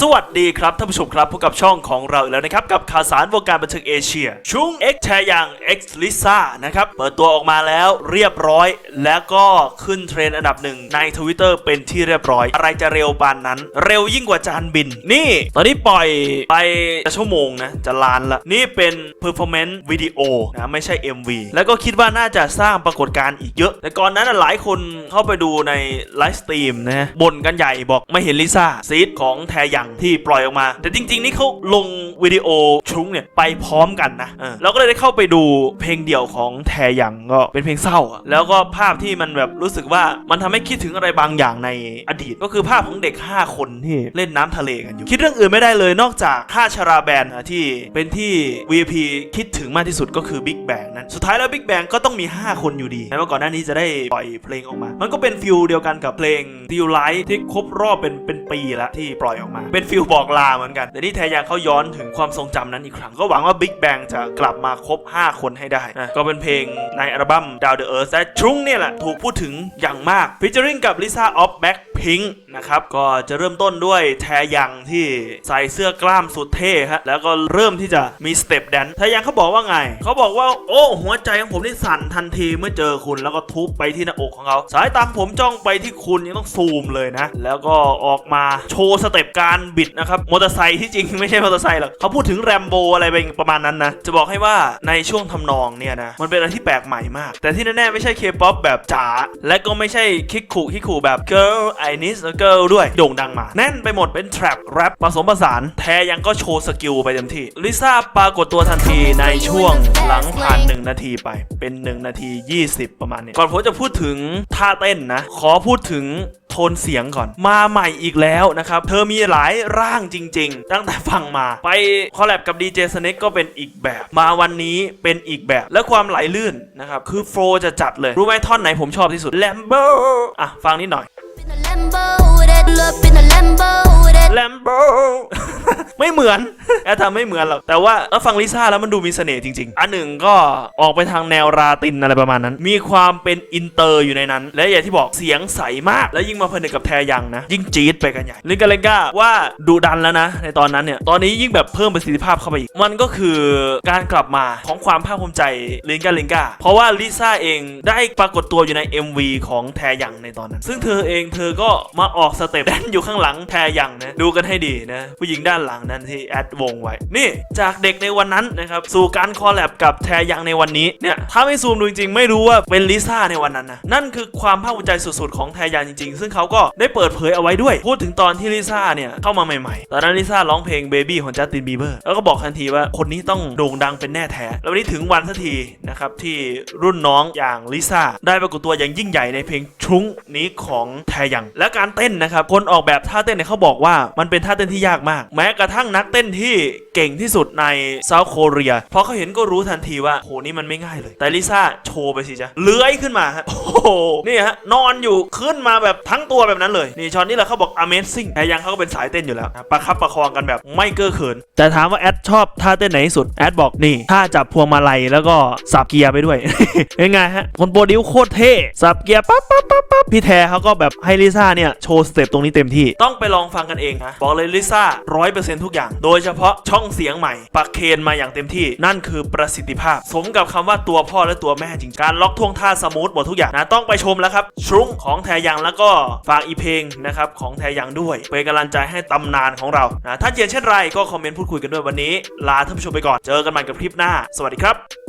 สวัสดีครับท่านผู้ชมครับพบกับช่องของเราอีกแล้วนะครับ กับข่าวสารวงการบันเทิงเอเชีย ชุง X แชยัง X Lisa นะครับ เปิดตัวออกมาแล้วเรียบร้อย แล้วก็ขึ้นเทรนด์อันดับหนึ่งใน Twitter เป็นที่เรียบร้อย อะไรจะเร็วปานนั้น เร็วยิ่งกว่าจานบิน นี่ ตอนนี้ปล่อยไปจะชั่วโมงนะ จะล้านละ นี่เป็น performance วิดีโอนะไม่ใช่ MV แล้วก็คิดว่าน่าจะสร้างปรากฏการณ์อีกเยอะ แต่ก่อนนั้นหลายคนเข้าไปดูในไลฟ์สตรีมนะบ่นกันใหญ่บอกไม่เห็นลิซ่าซีดของแทยังที่ปล่อยออกมา แต่จริง ๆ นี่เขาลงวิดีโอชุ้งเนี่ยไปพร้อมกันนะเออเราก็เลยได้เข้าไปดูเพลงเดี่ยวของแทยังก็เป็นเพลงเศร้าอะแล้วก็ภาพที่มันแบบรู้สึกว่ามันทำให้คิดถึงอะไรบางอย่างในอดีต ก็คือภาพของเด็ก 5 คนที่เล่นน้ำทะเลกันอยู่ คิดเรื่องอื่นไม่ได้เลยนอกจากค่าชาราแบนนะที่เป็นที่ VIP คิดถึงมากที่สุดก็คือ Big Bang นั้นสุดท้ายแล้ว Big Bang ก็ต้องมี 5 คนอยู่ดีแม้ว่าก่อนหน้านี้จะได้ปล่อยเพลงออกมา มันก็เป็นฟิลเดียวกันกับเพลง d e w Light ที่ครบรอบเป็นเป็นปีแล้วที่ปล่อยออกมาเป็นฟิลบอกลาเหมือนกัน แต่นี่แทยังเขาย้อนถึงความทรงจำนั้นอีกครั้ง ก็หวังว่าบิ๊กแบงจะกลับมาครบ 5 คนให้ได้นะก็เป็นเพลงในอัลบั้ม Down the Earth แต่ชุ้งเนี่ยแหละถูกพูดถึงอย่างมากพิจาริณกับลิซ่าออฟแบ็ Lisa of Blackpink นะครับก็จะเริ่มต้นด้วยแทยังที่ใส่เสื้อกล้ามสุดเท่ฮะแล้วก็เริ่มที่จะมีสเต็ปแดนแทยังเขาบอกว่าไง เขาบอกว่าโอ้หัวใจของผมนี่สั่นทันทีเมื่อเจอคุณแล้วก็ทุบไปที่หน้าอกของเขา สายตาของผมจ้องไปที่คุณยังต้องซูมเลยนะ แล้วก็ออกมาโชว์สเต็ปการบิดนะครับมอเตอร์ไซค์ที่จริงไม่ใช่มอเตอร์ไซค์หรอกเขาพูดถึงแรมโบอะไรไปประมาณนั้นนะจะบอกให้ว่าในช่วงทำนองเนี่ยนะมันเป็นอะไรที่แปลกใหม่มาก แต่ที่แน่ๆไม่ใช่เคป๊อปแบบจ๋าและก็ไม่ใช่คิกคุคิกคุแบบ girl I need a girl ด้วยโด่งดังมา แน่นไปหมดเป็น trap rap ผสมผสานแทยังก็โชว์สกิลไปเต็มที่ลิซ่าปรากฏตัวทันทีในช่วงหลังผ่าน 1 นาทีไปเป็น 1 นาที 20 ประมาณนี้ก่อนผมจะพูดถึงท่าเต้นนะ ขอพูดถึงโทนเสียงก่อนมาใหม่อีกแล้วนะครับ เธอมีหลายร่างจริง ๆ ตั้งแต่ฟังมา ไปคอลแลบกับดีเจสเน็กก็เป็นอีกแบบ มาวันนี้เป็นอีกแบบ และความไหลลื่นนะครับ คือโฟลจะจัดเลย รู้ไหมท่อนไหนผมชอบที่สุดแลมโบอะ ฟังนิดหน่อย that pull up in a Lambo, that แลมโบ ไม่เหมือนแอดทำไม่เหมือนหรอก แต่ว่าถ้าฟังลิซ่าแล้วมันดูมีเสน่ห์จริง ๆ อันหนึ่งก็ออกไปทางแนวราตินอะไรประมาณนั้น มีความเป็นอินเตอร์อยู่ในนั้น และอย่างที่บอกเสียงใสมาก แล้วยิ่งมาผนึกกับแทยังนะ ยิ่งจี๊ดไปกันใหญ่ลิงกาเลงกาว่าดูดันแล้วนะ ในตอนนั้นเนี่ย ตอนนี้ยิ่งแบบเพิ่มประสิทธิภาพเข้าไปอีก มันก็คือการกลับมาของความภาคภูมิใจลิงกาเลงกาเพราะว่าลิซ่าเองได้ปรากฏตัวอยู่ใน MV ของแทยังในตอนนั้น ซึ่งเธอเองเธอก็มาออกสเต็ปแดนอยู่ข้างหลังแทยังนะดูกันให้ดีนะผู้หญิงด้านหลังนั้นที่แอดวงไว้ นี่จากเด็กในวันนั้นนะครับสู่การคอลแลบกับแทยังในวันนี้เนี่ยถ้าไม่ซูมดูจริงๆ ไม่รู้ว่าเป็นลิซ่าในวันนั้นนะนั่นคือความภาคภูมิใจสุดๆ ของแทยังจริงๆ ซึ่งเขาก็ได้เปิดเผยเอาไว้ด้วย พูดถึงตอนที่ลิซ่าเนี่ยเข้ามาใหม่ๆ ตอนนั้นลิซ่าร้องเพลง Baby ของจัสตินบีเบอร์แล้วก็บอกทันทีว่าคนนี้ต้องโด่งดังเป็นแน่แท้ แล้ววันนี้ถึงวันสักทีนะครับที่รุ่นน้องอย่างลิซ่าได้ปรากฏตัวอย่างยิ่งใหญ่ในเพลงชุ้งนี้ของแทยังและการเต้นนะครับคนออกแบบท่าเต้นเนี่ยเขาบอกว่ามันเป็นท่าเต้นที่ยากมากแม้ม้กระทั่งนักเต้นที่เก่งที่สุดในเซาท์โคเรียพอเขาเห็นก็รู้ทันทีว่าโหนี่มันไม่ง่ายเลย แต่ลิซ่าโชว์ไปสิจ๊ะเลื้อยขึ้นมาฮะโอ้โหนี่ฮะนอนอยู่ขึ้นมาแบบทั้งตัวแบบนั้นเลยนี่ช็อตนี้แหละเขาบอก amazing แต่ยังเขาก็เป็นสายเต้นอยู่แล้วประคับประคองกันแบบไม่เก้อเขิน แต่ถามว่าแอดชอบท่าเต้นไหนที่สุดแอดบอกนี่ท่าจับพวงมาลัยแล้วก็สับเกียร์ไปด้วยเป็นไงฮะคนโปรดิวโคตรเท่สับเกียร์ปั๊บปั๊บปั๊บปั๊บพี่แทเขาก็แบบให้ลิซ่าเนี่ยโชว์สเต็ปตรงนี้เต็มที่ต้องไปลองฟังกันเองนะบอกเลยลิซ่าร้อยเปอร์เซทุกอย่าง โดยเฉพาะช่องเสียงใหม่ปักเคนมาอย่างเต็มที่ นั่นคือประสิทธิภาพ สมกับคำว่าตัวพ่อและตัวแม่จริงการล็อกท่วงท่าสมูทหมดทุกอย่างนะต้องไปชมแล้วครับชรุ้งของแทยังแล้วก็ฝากอีเพลงนะครับของแทยังด้วยเป็นกำลังใจให้ตำนานของเรานะถ้าเจียนเช่นไรก็คอมเมนต์พูดคุยกันด้วยวันนี้ ลาท่านผู้ชมไปก่อนเจอกันใหม่กับคลิปหน้า สวัสดีครับ